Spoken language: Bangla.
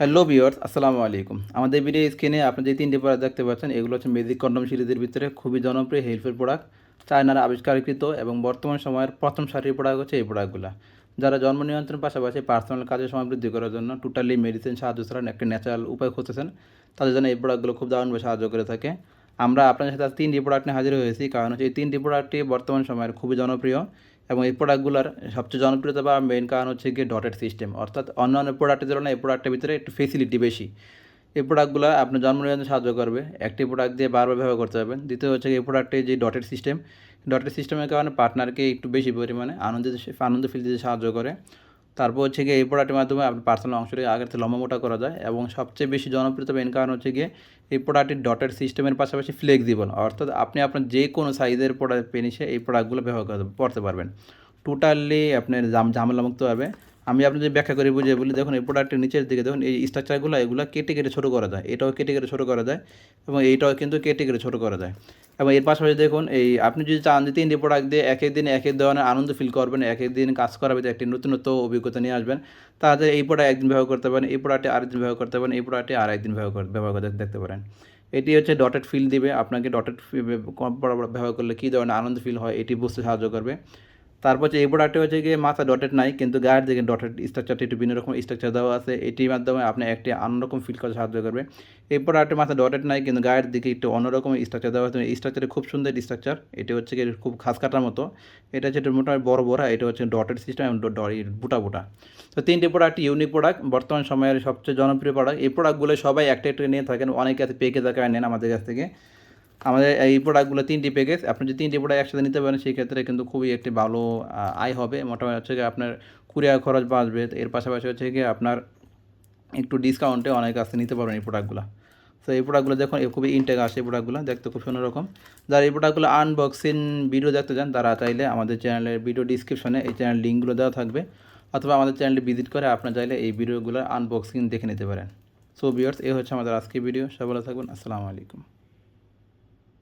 হ্যালো ভিউয়ার্স, আসসালামু আলাইকুম। আমাদের ভিডিও স্ক্রিনে আপনি যে তিনটি প্রোডাক্ট দেখতে পাচ্ছেন, এগুলো হচ্ছে মেজিক কন্ডম সিরিজের ভিতরে খুবই জনপ্রিয় হেল্পফুল প্রোডাক্ট চায়নার আবিষ্কারকৃত এবং বর্তমান সময়ের প্রথম সারির প্রোডাক্ট হচ্ছে এই প্রোডাক্টগুলো যারা জন্ম নিয়ন্ত্রণ পাশাপাশি পার্সোনাল কাজের সময় বৃদ্ধি করার জন্য টোটালি মেডিসিন সাহায্য ছাড়া একটা ন্যাচারাল উপায় খুঁজতেছেন, তাদের জন্য এই প্রোডাক্টগুলো খুব দারুণভাবে সাহায্য করে থাকে। আমরা আপনাদের সাথে তিনটি প্রোডাক্ট নিয়ে হাজির হয়েছি, কারণ হচ্ছে এই তিনটি প্রোডাক্টটি বর্তমান সময়ের খুবই জনপ্রিয়। এবং এই প্রোডাক্টগুলোর সবচেয়ে জনপ্রিয়তা বা মেইন কারণ হচ্ছে গিয়ে ডটেড সিস্টেম অর্থাৎ অন্যান্য প্রোডাক্টের তুলনায় এই প্রোডাক্টের ভিতরে একটু ফেসিলিটি বেশি। এই প্রোডাক্টগুলো আপনার জন্ম নিয়ন্ত্রণে সাহায্য করবে, একটি প্রোডাক্ট দিয়ে বারবার ব্যবহার করতে পারবেন দ্বিতীয় হচ্ছে এই প্রোডাক্টের যে ডটেড সিস্টেম ডটেড সিস্টেমের কারণে পার্টনারকে একটু বেশি পরিমাণে আনন্দ আনন্দ ফিল দিতে সাহায্য করে। তারপর হচ্ছে গিয়ে এই প্রোডাক্টের মাধ্যমে আপনার পার্সোনাল অংশটিকে আগের থেকে লম্বা মোটা করা যায় এবং সবচেয়ে বেশি জনপ্রিয়তা মেন কারণ হচ্ছে গিয়ে এই প্রোডাক্টের ডটের সিস্টেমের পাশাপাশি ফ্লেক্সিবল অর্থাৎ আপনি আপনার যে কোনো সাইজের প্রোডাক্ট পেনিসে এই প্রোডাক্টগুলো ব্যবহার করতে পারবেন। টোটালি আপনার জাম, ঝামেলামুক্ত হবে। আমি আপনাদের ব্যাখ্যা করে বুঝিয়ে বলি, দেখুন এই প্রোডাক্টের নিচের দিকে দেখুন এই স্ট্রাকচারগুলো এগুলো কেটে কেটে ছোটো করা যায়, এটাও কেটে কেটে ছোটো করা যায় এবং এইটাও কিন্তু কেটে কেটে ছোটো করা যায়। এবং এর পাশাপাশি দেখুন, এই আপনি যদি চান যে তিনটি প্রোডাক্ট দিয়ে এক একদিন এক এক ধরনের আনন্দ ফিল করবেন এক একদিন কাজ করাবে একটি নতুনত্ব অভিজ্ঞতা নিয়ে আসবেন, তাহলে এই প্রোডাক্ট একদিন ব্যবহার করতে পারেন, এই প্রোডাক্টটি আরেকদিন ব্যবহার করতে পারেন, এই প্রোডাক্টটি আর একদিন ব্যবহার ব্যবহার করতে দেখতে পারেন। এটি হচ্ছে ডটেড ফিল দিবে, আপনাকে ডটেড ব্যবহার করলে কী ধরনের আনন্দ ফিল হয়, এটি বুঝতে সাহায্য করবে। তারপর হচ্ছে এই প্রোডাক্টে হচ্ছে গিয়ে মাথা ডটেড নাই, কিন্তু গায়ের দিকে ডটেড স্ট্রাকচারটি একটু ভিন্ন রকম স্ট্রাকচার দেওয়া আছে। এটির মাধ্যমে আপনি একটি অন্যরকম ফিল করতে সাহায্য করবে। এই প্রোডাক্টের মাথা ডটেড নাই, কিন্তু গায়ের দিকে একটু অন্যরকম স্ট্রাকচার দেওয়া আছে। স্ট্রাকচারটি খুব সুন্দর স্ট্রাকচার এটি হচ্ছে গিয়ে খুব খাস কাটার মতো। এটা হচ্ছে একটু মোটামুটি বড় বড় এটা হচ্ছে ডটেড সিস্টেম এবং বুটা বুটা। তো তিনটি প্রোডাক্ট ইউনিক প্রোডাক্ট বর্তমান সময়ের সবচেয়ে জনপ্রিয় প্রোডাক্ট এই প্রোডাক্টগুলো সবাই একটা একটা নিয়ে থাকেন, অনেকে আছে পেকে আকারে নেন আমাদের কাছ থেকে। আমাদের এই প্রোডাক্টগুলো তিনটি প্যাকেজ আপনি যদি তিনটি প্রোডাক্ট একসাথে নিতে পারেন, সেই ক্ষেত্রে কিন্তু খুবই একটি ভালো আয় হবে। মোটামুটি হচ্ছে আপনার কুরিয়ার খরচ বাঁচবে। এর পাশাপাশি হচ্ছে গিয়ে আপনার একটু ডিসকাউন্টে অনেক কাছে নিতে পারবেন এই প্রোডাক্টগুলো তো এই প্রোডাক্টগুলো দেখুন খুবই ইনটেক আসে এই প্রোডাক্টগুলো দেখতে খুব সুন্দর রকম। যারা এই প্রোডাক্টগুলো আনবক্সিং ভিডিও দেখতে চান, তারা চাইলে আমাদের চ্যানেলের ভিডিও ডিসক্রিপশনে এই চ্যানেল লিঙ্কগুলো দেওয়া থাকবে। অথবা আমাদের চ্যানেলটি ভিজিট করে আপনার চাইলে এই ভিডিওগুলো আনবক্সিং দেখে নিতে পারেন। সো বিয়ার্স এই হচ্ছে আমাদের আজকের ভিডিও সবাই থাকবেন। আসসালামু আলাইকুম।